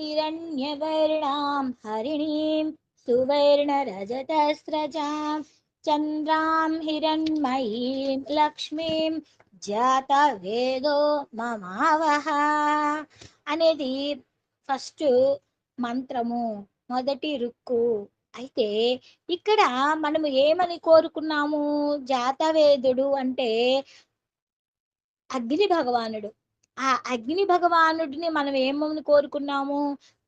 हिरण्यवर्णां हरिणीं सुवर्णरजतस्रजां चन्द्रां हिरण्मयीं लक्ष्मीं జాతవేదో మమావహ అనేది ఫస్ట్ మంత్రము మొదటి రుక్కు అయితే ఇక్కడ మనము ఏమని కోరుకున్నాము జాతవేదుడు అంటే అగ్ని భగవానుడు ఆ అగ్ని భగవానుడిని మనం ఏమని కోరుకున్నాము?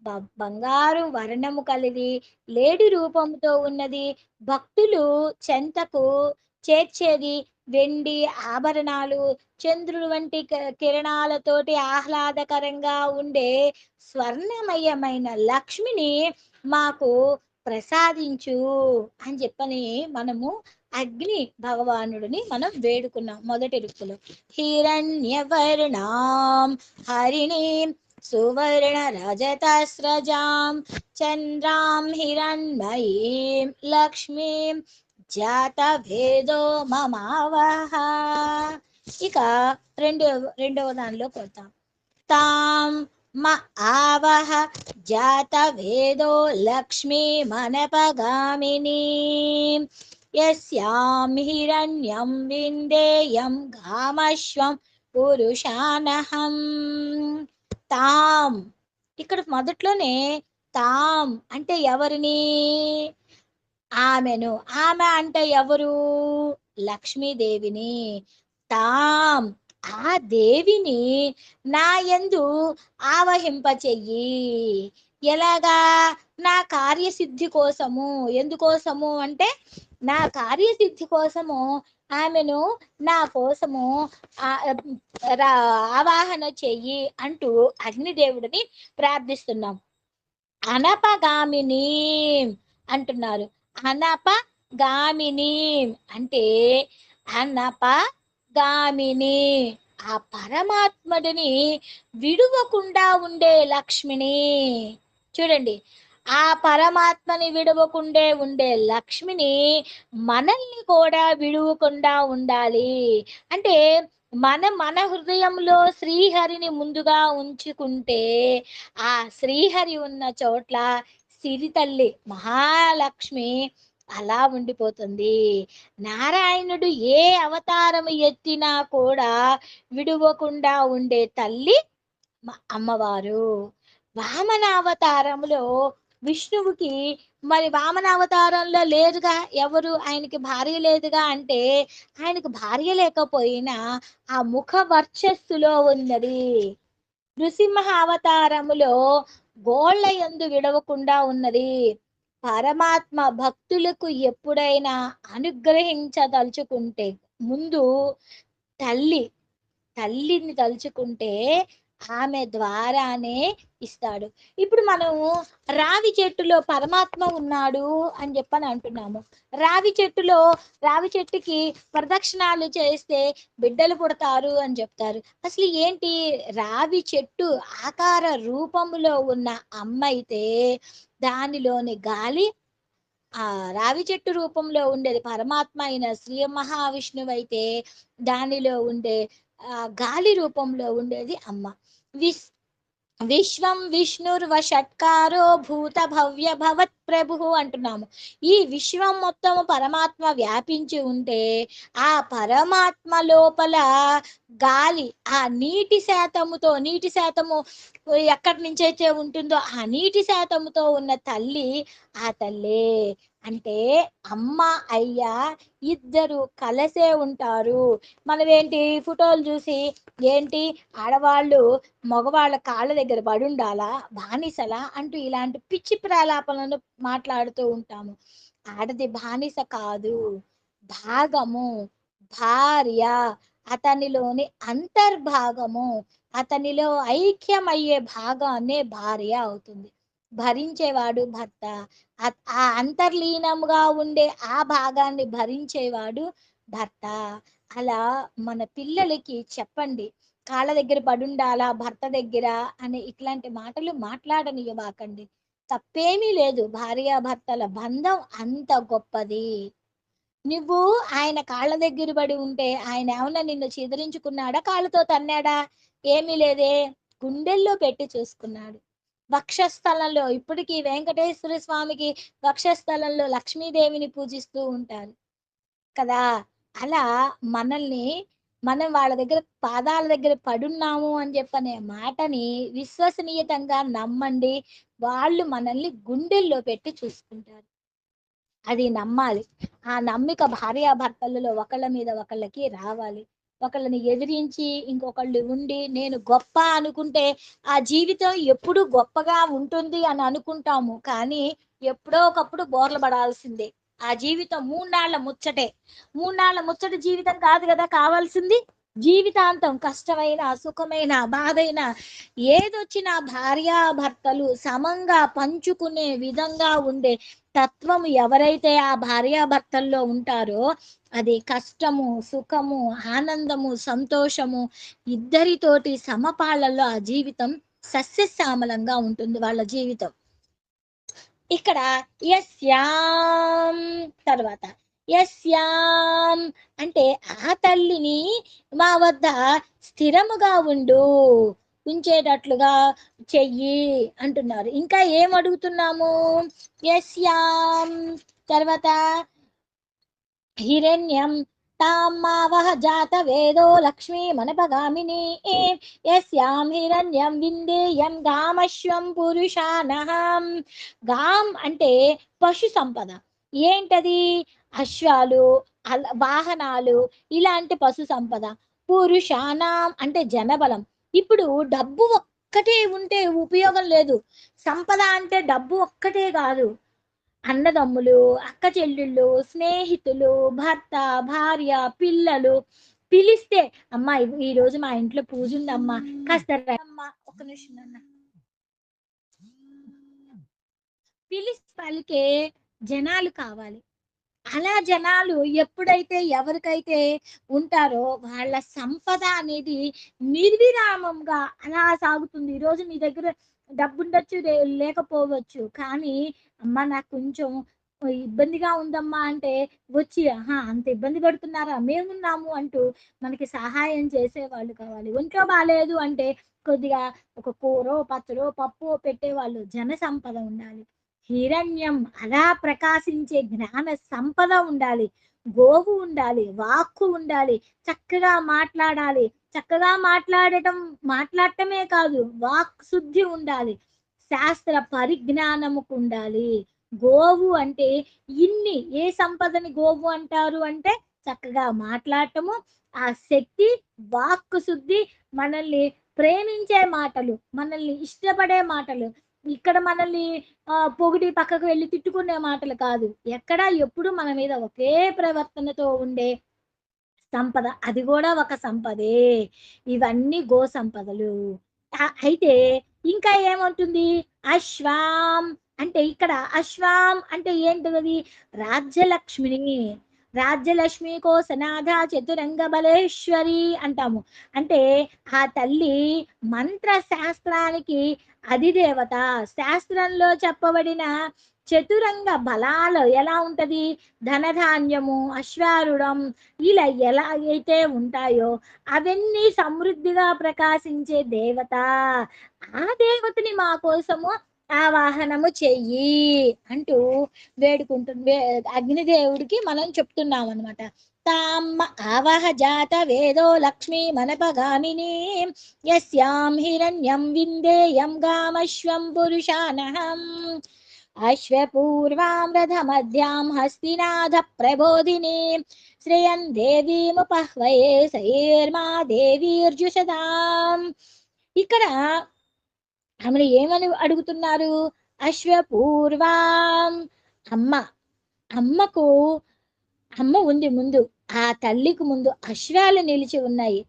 బ- బంగారు వర్ణము కలిది లేడి రూపంతో ఉన్నది. భక్తులు చెంతకు చేర్చేది వెండి ఆభరణాలు చంద్రుడు వంటి కిరణాలతోటి ఆహ్లాదకరంగా ఉండే స్వర్ణమయమైన లక్ష్మిని మాకు ప్రసాదించు అని చెప్పని మనము అగ్ని భగవానుడిని మనం వేడుకున్నాం మొదటి రుక్కులో హిరణ్యవర్ణాం హరిణి సువర్ణ రజతస్రజాం చంద్రాం హిరణ్మయీం లక్ష్మీం జాత భేదో మమావహ. ఇక రెండవ రెండవ దానిలో కొడతాం. తాం మ ఆవహ జాతవేదో లక్ష్మీ మనపగామిని యస్యాం హిరణ్యం విందేయం గామశ్వం పురుషానహం తాం ఇక్కడ మొదట్లోనే తాం అంటే ఎవరిని? ఆమెను. ఆమె అంటే ఎవరు? లక్ష్మీదేవిని. తాం ఆ దేవిని నా ఎందు ఆవహింప చెయ్యి ఎలాగా? నా కార్యసిద్ధి కోసము. ఎందుకోసము అంటే నా కార్యసిద్ధి కోసము ఆమెను నా కోసము రా- ఆవాహన చెయ్యి అంటూ అగ్నిదేవుడిని ప్రార్థిస్తున్నాం. అనపగామిని అంటున్నారు. అనపగామిని అంటే అనప గామిని ఆ పరమాత్ముడిని విడువకుండా ఉండే లక్ష్మిని. చూడండి ఆ పరమాత్మని విడవకుండే ఉండే లక్ష్మిని మనల్ని కూడా విడువకుండా ఉండాలి. అంటే మన మన హృదయంలో శ్రీహరిని ముందుగా ఉంచుకుంటే ఆ శ్రీహరి ఉన్న చోట్ల సిరి తల్లి మహాలక్ష్మి అలా ఉండిపోతుంది. నారాయణుడు ఏ అవతారం ఎత్తినా కూడా విడువకుండా ఉండే తల్లి అమ్మవారు. వామన అవతారంలో విష్ణువుకి మరి వామన అవతారంలో లేదుగా? ఎవరు? ఆయనకి భార్య లేదుగా? అంటే ఆయనకు భార్య లేకపోయినా ఆ ముఖ వర్చస్సులో ఉన్నది. నృసింహ అవతారములో గోళ్ళ యందు విడవకుండా ఉన్నది. పరమాత్మ భక్తులకు ఎప్పుడైనా అనుగ్రహించదలుచుకుంటే ముందు తల్లి తల్లిని తలుచుకుంటే ఆమె ద్వారానే ఇస్తాడు. ఇప్పుడు మనము రావి చెట్టులో పరమాత్మ ఉన్నాడు అని చెప్పని అంటున్నాము. రావి చెట్టులో రావి చెట్టుకి ప్రదక్షిణాలు చేస్తే బిడ్డలు పుడతారు అని చెప్తారు. అసలు ఏంటి? రావి చెట్టు ఆకార రూపములో ఉన్న అమ్మ అయితే దానిలోని గాలి ఆ రావి చెట్టు రూపంలో ఉండేది పరమాత్మ అయిన శ్రీ మహావిష్ణువు అయితే దానిలో ఉండే గాలి రూపంలో ఉండేది అమ్మ. విస్ విశ్వం విష్ణుర్వ షట్కారో భూత భవ్య భవత్ ప్రభు అంటున్నాము. ఈ విశ్వం మొత్తం పరమాత్మ వ్యాపించి ఉంటే ఆ పరమాత్మ లోపల గాలి ఆ నీటి శాతముతో నీటి శాతము ఎక్కడి నుంచైతే ఉంటుందో ఆ నీటి శాతముతో ఉన్న తల్లి ఆ తల్లే. అంటే అమ్మ అయ్య ఇద్దరు కలసే ఉంటారు. మనం ఏంటి ఫోటోలు చూసి ఏంటి ఆడవాళ్ళు మగవాళ్ళ కాళ్ళ దగ్గర పడుండాలా బానిసలా అంటూ ఇలాంటి పిచ్చి ప్రలాపనలు మాట్లాడుతూ ఉంటాము. ఆడది బానిస కాదు భాగము భార్య. అతనిలోని అంతర్భాగము అతనిలో ఐక్యమయ్యే భాగాన్నే భార్య అవుతుంది. భరించేవాడు భర్త. ఆ- అంతర్లీనముగా ఉండే ఆ భాగాన్ని భరించేవాడు భర్త. అలా మన పిల్లలకి చెప్పండి. కాళ్ళ దగ్గర పడుండాలా భర్త దగ్గర అనే ఇట్లాంటి మాటలు మాట్లాడనివ్వకండి తప్పేమీ లేదు. భార్యాభర్తల బంధం అంత గొప్పది. నువ్వు ఆయన కాళ్ళ దగ్గర పడి ఉంటే ఆయన ఏమన్నా నిన్ను చిదరించుకున్నాడా కాళ్ళతో తన్నాడా? ఏమీ లేదే. గుండెల్లో పెట్టి చూసుకున్నాడు. వక్షస్థలంలో ఇప్పటికీ వెంకటేశ్వర స్వామికి వక్షస్థలంలో లక్ష్మీదేవిని పూజిస్తూ ఉంటారు. కదా? అలా మనల్ని మనం వాళ్ళ దగ్గర పాదాల దగ్గర పడున్నాము అని చెప్పనే మాటని విశ్వసనీయతంగా నమ్మండి. వాళ్ళు మనల్ని గుండెల్లో పెట్టి చూసుకుంటారు. అది నమ్మాలి. ఆ నమ్మిక భార్యాభర్తలలో ఒకళ్ళ మీద ఒకళ్ళకి రావాలి. ఒకళ్ళని ఎదిరించి ఇంకొకళ్ళు ఉండి నేను గొప్ప అనుకుంటే ఆ జీవితం ఎప్పుడు గొప్పగా ఉంటుంది అని అనుకుంటాము. కానీ ఎప్పుడో ఒకప్పుడు బోర్లు పడాల్సిందే. ఆ జీవితం మూన్నాళ్ళ ముచ్చటే. మూన్నాళ్ళ ముచ్చట జీవితం కాదు కదా కావాల్సింది? జీవితాంతం కష్టమైన సుఖమైన బాధైన ఏదొచ్చినా భార్యాభర్తలు సమంగా పంచుకునే విధంగా ఉండే తత్వము ఎవరైతే ఆ భార్యాభర్తల్లో ఉంటారో అది కష్టము సుఖము ఆనందము సంతోషము ఇద్దరితోటి సమపాళ్ళలో ఆ జీవితం సస్యశ్యామలంగా ఉంటుంది వాళ్ళ జీవితం. ఇక్కడ యస్యాం తర్వాత యస్యాం అంటే ఆ తల్లిని మా వద్ద స్థిరముగా ఉండు ఉంచేటట్లుగా చెయ్యి అంటున్నారు. ఇంకా ఏం అడుగుతున్నాము యస్యాం తర్వాత హిరణ్యం. తామావహ జాత వేదో లక్ష్మీ మనపగామిని. యస్యాం హిరణ్యం విందేయం గామశ్వం పురుషానహం. గాం అంటే పశు సంపద. ఏంటది? అశ్వాలు వాహనాలు ఇలాంటి పశు సంపద. పురుషానాం అంటే జనబలం. ఇప్పుడు డబ్బు ఒక్కటే ఉంటే ఉపయోగం లేదు. సంపద అంటే డబ్బు ఒక్కటే కాదు. అన్నదమ్ములు అక్క చెల్లెళ్ళు స్నేహితులు భర్త భార్య పిల్లలు పిలిస్తే అమ్మా ఈ- రోజు మా ఇంట్లో పూజ ఉందమ్మా కాస్త అమ్మా ఒక నిమిషం అన్న పిలిచి పలికే జనాలు కావాలి. అలా జనాలు ఎప్పుడైతే ఎవరికైతే ఉంటారో వాళ్ళ సంపద అనేది నిర్విరామంగా అలా సాగుతుంది. ఈ రోజు నీ దగ్గర డబ్బు ఉండొచ్చు లేకపోవచ్చు కానీ అమ్మ నాకు కొంచెం ఇబ్బందిగా ఉందమ్మా అంటే వచ్చి ఆహా అంత ఇబ్బంది పడుతున్నారా? మేమున్నాము అంటూ మనకి సహాయం చేసే వాళ్ళు కావాలి. ఒంట్లో బాగాలేదు అంటే కొద్దిగా ఒక కూరో పచ్చడో పప్పు పెట్టేవాళ్ళు జన సంపద ఉండాలి. హిరణ్యం అలా ప్రకాశించే జ్ఞాన సంపద ఉండాలి గోవు ఉండాలి వాక్కు ఉండాలి చక్కగా మాట్లాడాలి. చక్కగా మాట్లాడటం మాట్లాడటమే కాదు వాక్ శుద్ధి ఉండాలి. శాస్త్ర పరిజ్ఞానముకు ఉండాలి. గోవు అంటే ఇన్ని ఏ సంపదని గోవు అంటారు అంటే చక్కగా మాట్లాడటము ఆ శక్తి వాక్కు శుద్ధి మనల్ని ప్రేమించే మాటలు మనల్ని ఇష్టపడే మాటలు ఇక్కడ మనల్ని పొగిడి పక్కకు వెళ్ళి తిట్టుకునే మాటలు కాదు. ఎక్కడ ఎప్పుడు మన మీద ఒకే ప్రవర్తనతో ఉండే సంపద. అది కూడా ఒక సంపదే. ఇవన్నీ గో సంపదలు. అయితే ఇంకా ఏమంటుంది? అశ్వాం అంటే ఇక్కడ అశ్వాం అంటే ఏంటిది రాజ్యలక్ష్మిని. రాజ్యలక్ష్మి కోసనాథ చతురంగ బలేశ్వరి అంటాము. అంటే ఆ తల్లి మంత్ర శాస్త్రానికి అధిదేవత. శాస్త్రంలో చెప్పబడిన చతురంగ బలాలు ఎలా ఉంటది? ధనధాన్యము అశ్వారుడం ఇలా ఎలా అయితే ఉంటాయో అవన్నీ సమృద్ధిగా ప్రకాశించే దేవత. ఆ దేవతని మా కోసము ఆవాహనము చెయ్యి అంటూ వేడుకుంటుంది అగ్నిదేవుడికి మనం చెప్తున్నాం అనమాట తామ్మ ఆవహ జాత వేదో లక్ష్మీ మనపగామిని. యస్యాం హిరణ్యం విందేయం గామశ్వం పురుషానహం. అశ్వపూర్వాం రథమధ్యాం హస్తినాథ ప్రబోధిని. శ్రేయన్ దేవీముపహ్వయే సైర్మా దేవీర్జుషదాం. ఇక్కడ ఆమెను ఏమని అడుగుతున్నారు? అశ్వపూర్వాం. అమ్మ అమ్మకు అమ్మ ఉంది ముందు ఆ తల్లికి ముందు అశ్వాలు నిలిచి ఉన్నాయి.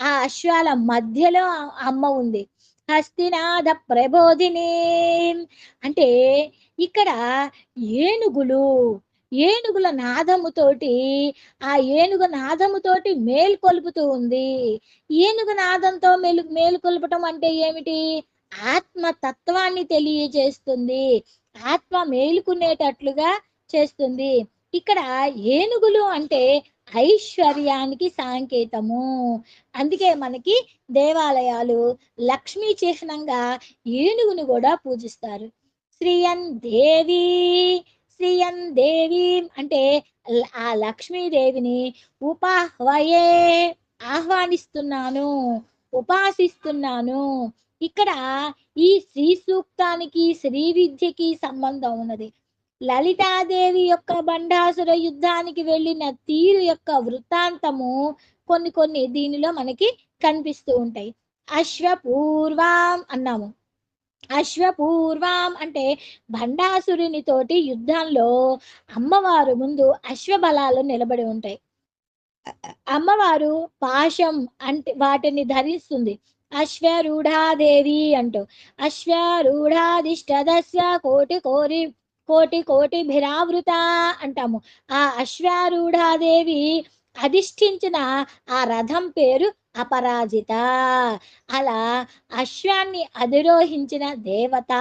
ఆ అశ్వాల మధ్యలో అమ్మ ఉంది. హస్తినాథ ప్రబోధిని. అంటే ఇక్కడ ఏనుగులు ఏనుగుల నాదముతోటి ఆ ఏనుగు నాదముతోటి మేల్కొల్పుతూ ఉంది. ఏనుగు నాదంతో మేలు మేలుకొల్పటం అంటే ఏమిటి? ఆత్మ తత్వాన్ని తెలియజేస్తుంది. ఆత్మ మేలుకునేటట్లుగా చేస్తుంది. ఇక్కడ ఏనుగులు అంటే ఐశ్వర్యానికి సాంకేతము. అందుకే మనకి దేవాలయాలు లక్ష్మీ చిహ్నంగా ఏనుగును కూడా పూజిస్తారు. శ్రీయన్ దేవి శ్రీయన్ దేవి అంటే ఆ లక్ష్మీదేవిని ఉపాహ్వయే ఆహ్వానిస్తున్నాను ఉపాసిస్తున్నాను ఇక్కడ ఈ శ్రీ సూక్తానికి శ్రీ విద్యకి సంబంధం ఉన్నది. లలితాదేవి యొక్క బండాసుర యుద్ధానికి వెళ్ళిన తీరు యొక్క వృత్తాంతము కొన్ని కొన్ని దీనిలో మనకి కనిపిస్తూ ఉంటాయి. అశ్వపూర్వాం అన్నాము. అశ్వపూర్వాం అంటే భండాసురుని తోటి యుద్ధంలో అమ్మవారు ముందు అశ్వబలాలు నిలబడి ఉంటాయి. అమ్మవారు పాశం అంటే వాటిని ధరిస్తుంది. అశ్వరూఢాదేవి అంటూ. అశ్వరూఢాదిష్టదస్య కోటి కోరి కోటి కోటి భిరావృత అంటాము. ఆ అశ్వారూఢాదేవి అధిష్ఠించిన ఆ రథం పేరు అపరాజిత. అలా అశ్వాన్ని అధిరోహించిన దేవత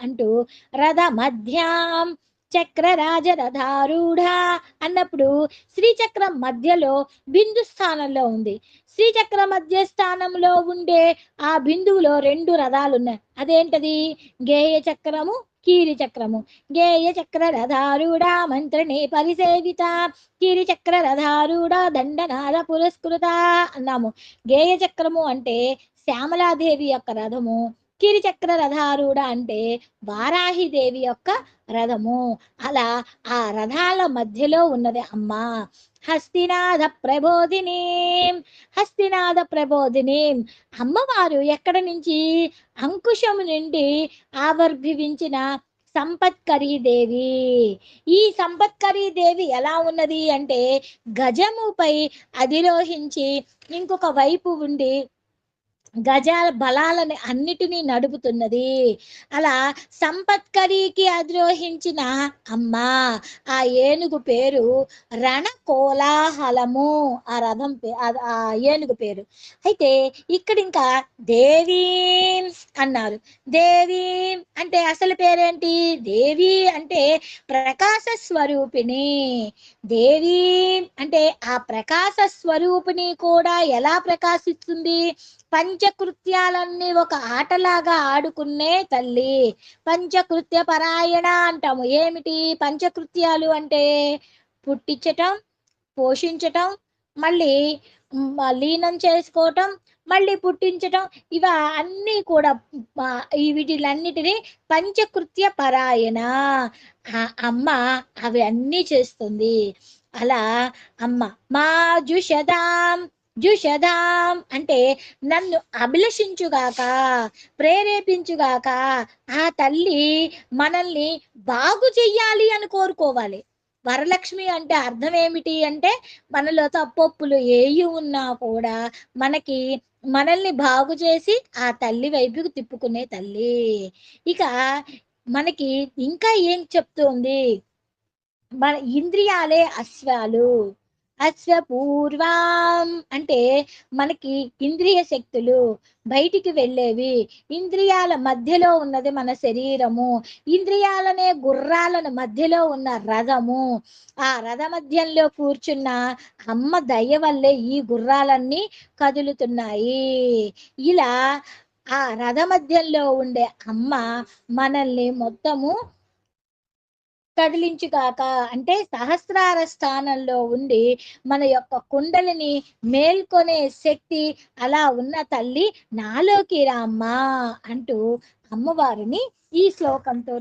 అంటూ రథ మధ్యాం చక్రరాజ రథారూఢ అన్నప్పుడు శ్రీచక్రం మధ్యలో బిందు స్థానంలో ఉంది. శ్రీచక్ర మధ్య స్థానంలో ఉండే ఆ బిందువులో రెండు రథాలు ఉన్నాయి. అదేంటది? గేయ చక్రము కీరి చక్రము. గేయ చక్ర రథారూఢ మంత్రిని పరిసేవిత. కీరి చక్ర రథారూఢ దండనాద పురస్కృత అన్నాము. గేయ చక్రము అంటే శ్యామలాదేవి యొక్క రథము. కిరిచక్ర రథారూఢ అంటే వారాహిదేవి యొక్క రథము. అలా ఆ రథాల మధ్యలో ఉన్నది అమ్మ. హస్తినాథ ప్రబోధిని. హస్తినాథ ప్రబోధిని. అమ్మవారు ఎక్కడ నుంచి అంకుశము నుండి ఆవిర్భవించిన సంపత్కరీ దేవి. ఈ సంపత్కరీ దేవి ఎలా ఉన్నది అంటే గజముపై అధిరోహించి ఇంకొక వైపు ఉండి గజాల బలాలని అన్నిటినీ నడుపుతున్నది. అలా సంపత్కరికి అధిరోహించిన అమ్మ ఆ ఏనుగు పేరు రణ కోలాహలము ఆ రథం పే- ఆ- ఏనుగు పేరు. అయితే ఇక్కడ ఇంకా దేవి అన్నారు. దేవి అంటే అసలు పేరేంటి? దేవి అంటే ప్రకాశ స్వరూపిణి. దేవి అంటే ఆ ప్రకాశ స్వరూపిణి కూడా ఎలా ప్రకాశిస్తుంది? పంచకృత్యాలన్నీ ఒక ఆటలాగా ఆడుకునే తల్లి. పంచకృత్య పరాయణ అంటాము. ఏమిటి? పంచకృత్యాలు అంటే పుట్టించటం పోషించటం మళ్ళీ లీనం చేసుకోవటం మళ్ళీ పుట్టించటం. ఇవ అన్నీ కూడా ఈ వీటిలన్నిటినీ పంచకృత్య పరాయణ. అమ్మ అవి అన్నీ చేస్తుంది. అలా అమ్మ మా జుషదాం జుషదాం అంటే నన్ను అభిలషించుగాక ప్రేరేపించుగాక ఆ తల్లి మనల్ని బాగు చెయ్యాలి అని కోరుకోవాలి. వరలక్ష్మి అంటే అర్థం ఏమిటి అంటే మనలో తప్పొప్పులు ఏవి ఉన్నా కూడా మనకి మనల్ని బాగు చేసి ఆ తల్లి వైపుకు తిప్పుకునే తల్లి. ఇక మనకి ఇంకా ఏం చెప్తుంది? మన ఇంద్రియాలే అశ్వాలు. అశ్వపూర్వం అంటే మనకి ఇంద్రియ శక్తులు బయటికి వెళ్ళేవి. ఇంద్రియాల మధ్యలో ఉన్నది మన శరీరము. ఇంద్రియాలనే గుర్రాలను మధ్యలో ఉన్న రథము. ఆ రథ మధ్యంలో కూర్చున్న అమ్మ దయ వల్లే ఈ గుర్రాలన్నీ కదులుతున్నాయి. ఇలా ఆ రథ మధ్యంలో ఉండే అమ్మ మనల్ని మొత్తము కదిలించుగాక. అంటే సహస్రార స్థానంలో ఉండి మన యొక్క కుండలిని మేల్కొనే శక్తి అలా ఉన్న తల్లి నాలోకి రామ్మా అంటూ అమ్మవారిని ఈ శ్లోకంతో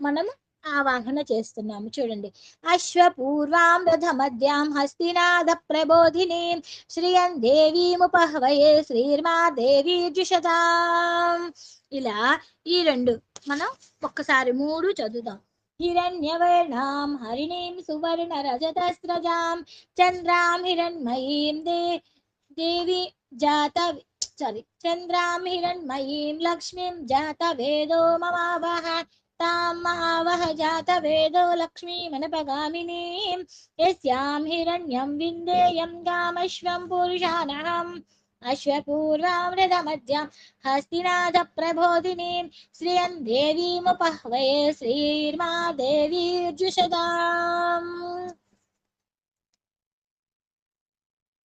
మనము ఆవాహన చేస్తున్నాము. చూడండి. అశ్వపూర్వాం రథ మధ్యాం హస్తినాథ ప్రబోధిని శ్రియం దేవీముపహవయే శ్రీర్మా దేవీ జుషతాం ఇలా ఈ రెండు మనం ఒక్కసారి మూడు చదువుదాం. హిరణ్యవర్ణాం హరిణీం సువర్ణ రజతస్రజాం చంద్రాం హిరణ్మయీం దే దేవి జాత సారీ చంద్రాం హిరణ్మయీం లక్ష్మీం జాత వేదో మమావహ తాం మహావహ జాత వేదో లక్ష్మీమనపగామినీం యస్యాం హిరణ్యం విందేయం గామశ్వం పురుషానహం అశ్వపూర్వాం రథమధ్యాం హస్తినాథ